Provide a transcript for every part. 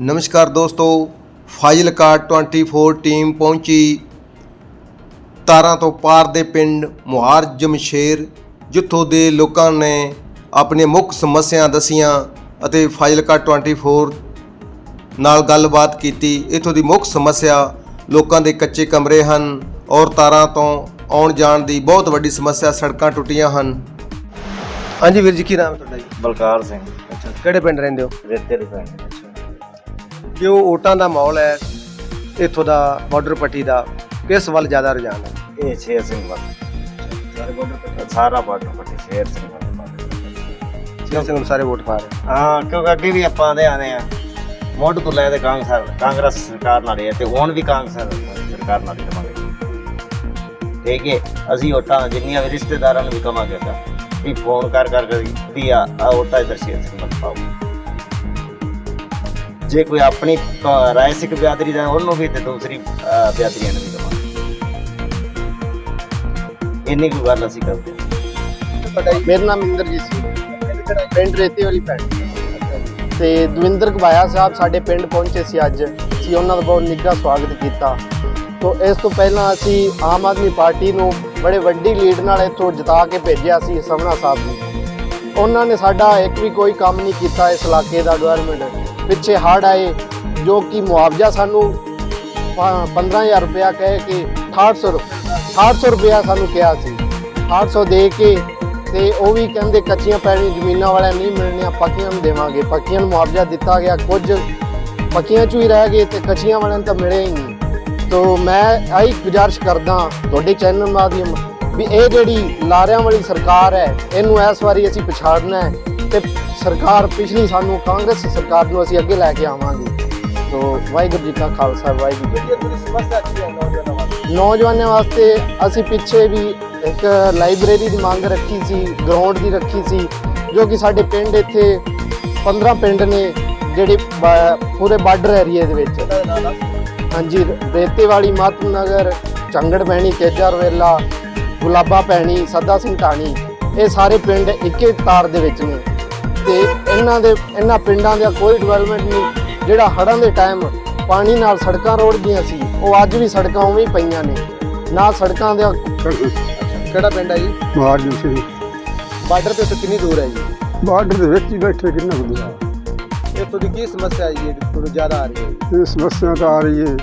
ਨਮਸਕਾਰ ਦੋਸਤੋ ਫਾਜ਼ਿਲਕਾ 24 ਟੀਮ ਪਹੁੰਚੀ ਤਾਰਾਂ ਤੋਂ ਪਾਰ ਦੇ ਪਿੰਡ ਮੁਹਾਰ ਜਮਸ਼ੇਰ ਜਿੱਥੋਂ ਦੇ ਲੋਕਾਂ ਨੇ ਆਪਣੀਆਂ ਮੁੱਖ ਸਮੱਸਿਆ ਦਸੀਆਂ ਅਤੇ ਫਾਜ਼ਿਲਕਾ 24 ਨਾਲ ਗੱਲਬਾਤ ਕੀਤੀ। ਇਥੋਂ ਦੀ ਮੁੱਖ ਸਮੱਸਿਆ ਲੋਕਾਂ ਦੇ ਕੱਚੇ ਕਮਰੇ ਹਨ ਔਰ ਤਾਰਾਂ ਤੋਂ ਆਉਣ ਜਾਣ ਦੀ ਬਹੁਤ ਵੱਡੀ ਸਮੱਸਿਆ ਸੜਕਾਂ ਟੁੱਟੀਆਂ ਹਨ। ਹਾਂਜੀ ਵੀਰ ਜੀ ਕੀ ਨਾਮ ਹੈ ਤੁਹਾਡਾ ਜੀ? ਬਲਕਾਰ ਸਿੰਘ। ਅੱਛਾ ਕਿਹੜੇ ਪਿੰਡ ਰਹਿੰਦੇ ਹੋ? ਰੇਤੇ ਦੇ ਪਿੰਡ। ਜੋ ਓਟਾਂ ਦਾ ਮਾਹੌਲ ਹੈ ਇੱਥੋਂ ਦਾ ਬਾਰਡਰ ਪੱਟੀ ਦਾ ਕਿਸ ਵੱਲ ਜ਼ਿਆਦਾ ਰੁਝਾਨ ਹੈ। ਇਹ ਸ਼ੇਰ ਸਿੰਘ ਵੱਲ। ਸਾਰੇ ਬਾਰਡਰ ਸਾਰਾ ਬਾਰਡਰ ਪੱਟੀ ਸ਼ੇਰ ਸਿੰਘ ਵੱਲ। ਸ਼ੇਰ ਸਿੰਘ ਨੂੰ ਸਾਰੇ ਵੋਟ ਪਾ ਰਹੇ। ਹਾਂ ਕਿਉਂਕਿ ਅੱਗੇ ਵੀ ਆਪਾਂ ਆਂਦੇ ਆਨੇ ਆ ਮੋਢ ਤੋਂ ਲੈ ਤੇ ਕਾਂਗਰਸ ਕਾਂਗਰਸ ਸਰਕਾਰ ਨਾਲ ਹੀ ਤੇ ਹੁਣ ਵੀ ਕਾਂਗਰਸ ਸਰਕਾਰ ਨਾਲ ਹੀ ਰਵਾਂਗੇ। ਠੀਕ ਹੈ ਅਸੀਂ ਓਟਾਂ ਜਿੰਨੀਆਂ ਵੀ ਰਿਸ਼ਤੇਦਾਰਾਂ ਨੂੰ ਵੀ ਕਵਾਂਗੇ ਤਾਂ ਵੀ ਫੋਨ ਕਰ ਕਰ ਕੇ ਵੀ ਆ ਆ ਓਟਾ ਇਧਰ ਸ਼ੇਰ ਸਿੰਘ ਵੱਲ ਪਾਓ। ਜੇ ਕੋਈ ਆਪਣੀ ਰਾਏ ਸਿੱਖ ਬਿਆਦਰੀ ਦਾ, ਉਹਨੂੰ ਵੀ ਤੇ ਦੂਸਰੀ ਬਿਆਦਰੀਆਂ ਨੂੰ ਵੀ ਕਵਾਂਗੇ ਇੰਨੀ ਕੁ ਗੱਲ ਅਸੀਂ ਕਰਦੇ ਮੇਰਾ ਨਾਮ ਇੰਦਰਜੀਤ ਸਿੰਘ ਪਿੰਡ ਰੇਤੇ ਵਾਲੀ ਪਿੰਡ ਤੇ ਦਵਿੰਦਰ ਕਬਾਇਆ ਸਾਹਿਬ ਸਾਡੇ ਪਿੰਡ ਪਹੁੰਚੇ ਸੀ ਅੱਜ। ਅਸੀਂ ਉਹਨਾਂ ਦਾ ਬਹੁਤ ਨਿੱਘਾ ਸਵਾਗਤ ਕੀਤਾ। ਤੋਂ ਇਸ ਤੋਂ ਪਹਿਲਾਂ ਅਸੀਂ ਆਮ ਆਦਮੀ ਪਾਰਟੀ ਨੂੰ ਬੜੇ ਵੱਡੀ ਲੀਡ ਨਾਲ ਇੱਥੋਂ ਜਿਤਾ ਕੇ ਭੇਜਿਆ ਸੀ ਸਮਨਾ ਸਾਹਿਬ ਨੂੰ ਉਹਨਾਂ ਨੇ ਸਾਡਾ ਇੱਕ ਵੀ ਕੋਈ ਕੰਮ ਨਹੀਂ ਕੀਤਾ ਇਸ ਇਲਾਕੇ ਦਾ ਡਿਵੈਲਪਮੈਂਟ ਪਿੱਛੇ ਹੜ੍ਹ ਆਏ, ਜੋ ਕਿ ਮੁਆਵਜ਼ਾ ਸਾਨੂੰ ਪਾ- 15000 ਰੁਪਇਆ ਕਹਿ ਕੇ 6800 6800 ਰੁਪਇਆ ਸਾਨੂੰ ਕਿਹਾ ਸੀ। 800 ਦੇ ਕੇ ਤੇ ਉਹ ਵੀ ਕਹਿੰਦੇ ਕੱਚੀਆਂ ਪੈਣੀ ਜ਼ਮੀਨਾਂ ਵਾਲਿਆਂ ਨਹੀਂ ਮਿਲਣੀਆਂ, ਪੱਕੀਆਂ ਨੂੰ ਦੇਵਾਂਗੇ। ਪੱਕੀਆਂ ਨੂੰ ਮੁਆਵਜ਼ਾ ਦਿੱਤਾ ਗਿਆ, ਕੁਝ ਪੱਕੀਆਂ ਚੋਂ ਹੀ ਰਹਿ ਗਏ ਤੇ ਕੱਚੀਆਂ ਵਾਲਿਆਂ ਨੂੰ ਤਾਂ ਮਿਲੇ ਹੀ ਨਹੀਂ। ਤੋ ਮੈਂ ਆਹੀ ਗੁਜ਼ਾਰਿਸ਼ ਕਰਦਾ ਤੁਹਾਡੇ ਚੈਨਲ ਮਾਧਿਅਮ ਵੀ ਇਹ ਜਿਹੜੀ ਲਾਰਿਆਂ ਵਾਲੀ ਸਰਕਾਰ ਹੈ, ਇਹਨੂੰ ਇਸ ਵਾਰੀ ਅਸੀਂ ਪਛਾੜਨਾ ਹੈ। ਤੇ ਸਰਕਾਰ ਪਿਛਲੀ ਸਾਨੂੰ ਕਾਂਗਰਸ ਸਰਕਾਰ ਨੂੰ ਅਸੀਂ ਅੱਗੇ ਲੈ ਕੇ ਆਵਾਂਗੇ। ਤੋ ਵਾਹਿਗੁਰੂ ਜੀ ਕਾ ਖਾਲਸਾ ਵਾਹਿਗੁਰੂ ਜੀ ਕੀ। ਨੌਜਵਾਨਾਂ ਵਾਸਤੇ? ਅਸੀਂ ਪਿੱਛੇ ਵੀ ਇੱਕ ਲਾਇਬ੍ਰੇਰੀ ਦੀ ਮੰਗ ਰੱਖੀ ਸੀ ਗਰਾਊਂਡ ਦੀ ਰੱਖੀ ਸੀ ਜੋ ਕਿ ਸਾਡੇ ਪਿੰਡ ਇੱਥੇ 15 ਪਿੰਡ ਨੇ ਜਿਹੜੇ ਪੂਰੇ ਬਾਰਡਰ ਏਰੀਏ ਦੇ ਵਿੱਚ। ਹਾਂਜੀ ਰੇਤੇ ਵਾਲੀ ਮਾਤਮ ਨਗਰ ਚੰਗੜ ਪੈਣੀ ਕੇਜਾ ਰਵੇਲਾ ਗੁਲਾਬਾ ਪੈਣੀ ਸੱਦਾ ਸਿੰਘ ਢਾਣੀ ਇਹ ਸਾਰੇ ਪਿੰਡ ਇੱਕੇ ਤਾਰ ਦੇ ਵਿੱਚ ਨੇ। ਤੇ ਇਹਨਾਂ ਦੇ ਇਹਨਾਂ ਪਿੰਡਾਂ ਦਾ ਕੋਈ ਡਿਵੈਲਪਮੈਂਟ ਨਹੀਂ। ਜਿਹੜਾ ਹੜ੍ਹਾਂ ਦੇ ਟਾਈਮ ਪਾਣੀ ਨਾਲ ਸੜਕਾਂ ਰੋੜ ਗਈਆਂ ਸੀ ਉਹ ਅੱਜ ਵੀ ਸੜਕਾਂ ਉਵੇਂ ਹੀ ਪਈਆਂ ਨੇ। ਨਾ ਸੜਕਾਂ ਦਾ ਕਿਹੜਾ ਪਿੰਡ ਹੈ ਜੀ? ਮਾਰਜਨ ਸਿੰਘ ਬਾਰਡਰ ਤੇ ਉੱਥੇ ਕਿੰਨੀ ਦੂਰ ਹੈ ਜੀ? ਬਾਰਡਰ ਦੇ ਵਿੱਚ ਹੀ ਬੈਠੇ ਕਿੰਨਾ ਕੁ ਦੂਰ ਇੱਥੋਂ ਦੀ ਕੀ ਸਮੱਸਿਆ ਹੈ ਜੀ ਤੁਹਾਨੂੰ ਜ਼ਿਆਦਾ ਆ ਰਹੀ ਹੈ? ਇਹ ਸਮੱਸਿਆ ਤਾਂ ਆ ਰਹੀ ਹੈ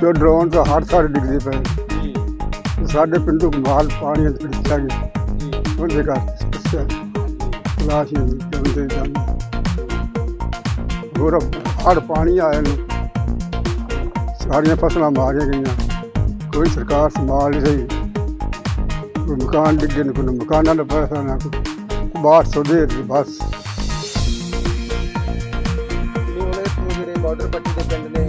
ਜੋ ਡਰੋਨ ਤਾਂ ਹਰ ਸਾਰੇ ਡਿੱਗਦੇ ਪਏ ਜੀ। ਸਾਡੇ ਪਿੰਡੋਂ ਮਾਲ ਪਾਣੀ ਦੇ ਵਿੱਚ ਚਾ ਗਿਆ ਜੀ। ਉਹਦੇ ਘਰ ਸਮੱਸਿਆ ਲਾਸ਼ ਹੀ ਜਾਂਦੇ ਜਾਂਦੇ ਹੋਰ ਹੜ ਪਾਣੀ ਆਇਆ ਨੂੰ ਸਾਰੀਆਂ ਫਸਲਾਂ ਮਾਰੀਆਂ ਗਈਆਂ। ਕੋਈ ਸਰਕਾਰ ਸੰਭਾਲ ਨਹੀਂ ਰਹੀ। ਕੋਈ ਮਕਾਨ ਡਿੱਗੇ ਨੇ ਕੋਈ ਮਕਾਨਾਂ ਦਾ ਪੈਸਾ ਨਾ ਕੋਈ। ਬਾਹਰ ਸੌ ਦੇ ਦਿੱਤੀ ਬਸ। ਬਾਰਡਰ ਪੱਟੀ ਦੇ ਪਿੰਡ ਨੇ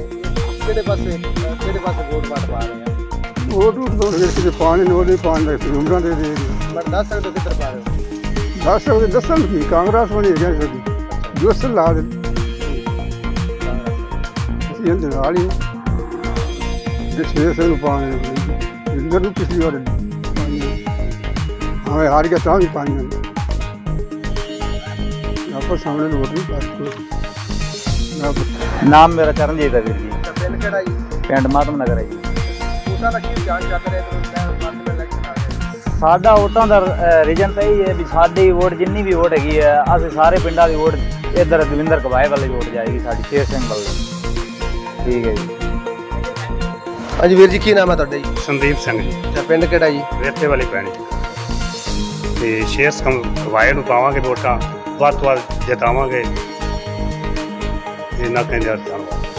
ਕਿਹੜੇ ਪਾਸੇ ਕਿਹੜੇ ਪਾਸੇ ਵੋਟ ਪਾਟ ਪਾ ਰਹੇ ਆ? ਉਹ ਟੂਟ ਤੋਂ ਜਿਹੜੇ ਪਾਣੀ ਨੂੰ ਉਹਦੇ ਪਾਣੀ ਦੇ ਉਮਰਾਂ ਦੇ ਦੇ। ਪਰ ਦੱਸ ਸਕਦੇ ਕਿੱਧਰ ਪਾ ਰਹੇ ਹੋ? ਦੱਸ ਸਕਦੇ ਦੱਸਣ ਕੀ ਕਾਂਗਰਸ ਬਣੀ ਗਿਆ ਸਾਡੀ ਜੋਸ ਲਾ ਦੇ। ਅਸੀਂ ਇਹਦੇ ਨਾਲ ਹੀ ਜੇ ਛੇ ਸੇ ਨੂੰ ਪਾਣੀ ਜਿੰਦਰ ਨੂੰ ਪਿਛਲੀ ਵਾਰ ਹਾਂ ਹਾਰ ਗਿਆ ਤਾਂ ਵੀ ਪਾਣੀ ਨਾਲ ਆਪਾਂ ਸਾਹਮਣੇ ਨੂੰ ਵੋਟ ਨਹੀਂ ਪਾਸ ਨਾਮ ਮੇਰਾ ਚਰਨਜੀਤ ਹੈ ਵੀਰ ਜੀ। ਪਿੰਡ ਕਿਹੜਾ ਜੀ? ਪਿੰਡ ਮਾਤਮ ਨਗਰ ਹੈ ਜੀ। ਉਹਨਾਂ ਦਾ ਕੀ ਜਾਂਚ ਚੱਲ ਰਿਹਾ ਸਾਡਾ ਵੋਟਾਂ ਦਾ ਰੀਜਨ ਤਾਂ ਇਹ ਹੈ ਵੀ ਸਾਡੀ ਵੋਟ ਜਿੰਨੀ ਵੀ ਵੋਟ ਹੈਗੀ ਹੈ ਅਸੀਂ ਸਾਰੇ ਪਿੰਡਾਂ ਦੀ ਵੋਟ ਇੱਧਰ ਦਵਿੰਦਰ ਕਬਾਏ ਵਾਲੀ ਵੋਟ ਜਾਏਗੀ ਸਾਡੀ ਸ਼ੇਰ ਸਿੰਘ ਵੱਲ ਠੀਕ ਹੈ ਜੀ। ਹਾਂਜੀ ਵੀਰ ਜੀ ਕੀ ਨਾਮ ਹੈ ਤੁਹਾਡਾ ਜੀ? ਸੰਦੀਪ ਸਿੰਘ ਜੀ। ਤਾਂ ਪਿੰਡ ਕਿਹੜਾ ਜੀ? ਰੇਤੇ ਵਾਲੀ ਪੈਣੀ। ਤੇ ਸ਼ੇਅਰਸ ਕਮ ਵਾਏ ਨੂੰ ਪਾਵਾਂਗੇ ਵੋਟਾਂ ਵੱਧ ਤੋਂ ਵੱਧ ਜਿਤਾਵਾਂਗੇ। ਇਹਨਾਂ ਕਹਿੰਦੇ ਧੰਨਵਾਦ